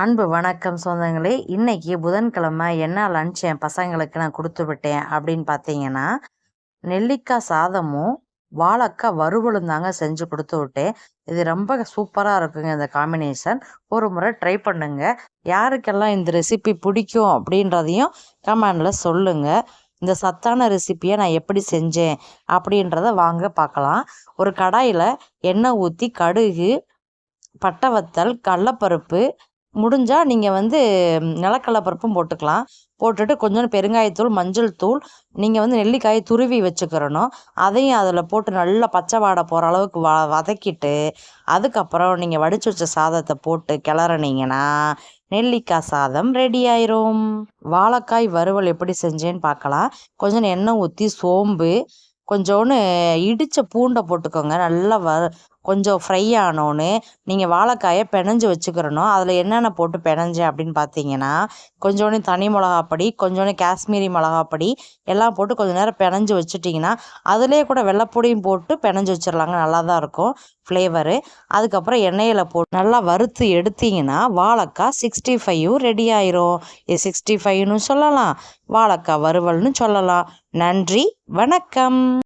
அன்பு வணக்கம் சொந்தங்களே. இன்னைக்கு புதன்கிழமை என்ன லன்ச் என் பசங்களுக்கு நான் கொடுத்து விட்டேன் அப்படின்னு பார்த்தீங்கன்னா நெல்லிக்காய் சாதமும் வாழைக்காய் வறுவலும் தாங்க செஞ்சு கொடுத்து விட்டேன். இது ரொம்ப சூப்பராக இருக்குங்க இந்த காம்பினேஷன் ஒரு முறை ட்ரை பண்ணுங்க. யாருக்கெல்லாம் இந்த ரெசிபி பிடிக்கும் அப்படின்றதையும் கமெண்டில் சொல்லுங்கள் இந்த சத்தான ரெசிப்பியை நான் எப்படி செஞ்சேன் அப்படின்றத வாங்க பார்க்கலாம். ஒரு கடாயில் எண்ணெய் ஊற்றி கடுகு பட்டை வத்தல் கடலப்பருப்பு முடிஞ்சால் நீங்கள் வந்து நிலக்கடலை பருப்பும் போட்டுக்கலாம். போட்டுட்டு கொஞ்சோண்டு பெருங்காயத்தூள் மஞ்சள் தூள் நீங்கள் வந்து நெல்லிக்காயை துருவி வச்சுக்கிறணும். அதையும் அதில் போட்டு நல்லா பச்சை வாடை போகிற அளவுக்கு வ வதக்கிட்டு அதுக்கப்புறம் நீங்கள் வடித்து வச்ச சாதத்தை போட்டு கிளறினீங்கன்னா நெல்லிக்காய் சாதம் ரெடி ஆயிரும். வாழைக்காய் வறுவல் எப்படி செஞ்சேன்னு பார்க்கலாம். கொஞ்சம் எண்ணெய் ஊற்றி சோம்பு கொஞ்சோன்னு இடித்த பூண்டை போட்டுக்கோங்க. நல்லா வ கொஞ்சம் ஃப்ரை ஆனோன்னு நீங்கள் வாழைக்காயை பிணைஞ்சு வச்சுக்கிறணும். அதில் என்னென்ன போட்டு பிணைஞ்சேன் அப்படின்னு பார்த்தீங்கன்னா கொஞ்சோண்டு தனி மிளகாப்பொடி கொஞ்சோண்டு காஷ்மீரி மிளகாப்பொடி எல்லாம் போட்டு கொஞ்சம் நேரம் பிணைஞ்சு வச்சுட்டிங்கன்னா அதிலே கூட வெள்ளைப்பொடியும் போட்டு பிணைஞ்சு வச்சிடலாங்க நல்லா தான் இருக்கும் ஃப்ளேவரு அதுக்கப்புறம் எண்ணெயில் போட்டு நல்லா வறுத்து எடுத்திங்கன்னா வாழைக்காய் சிக்ஸ்டி ஃபைவும் ரெடி ஆயிரும். இது சிக்ஸ்டி ஃபைவ்னு சொல்லலாம். வாழைக்காய் வறுவல்னு சொல்லலாம். நன்றி. வணக்கம்.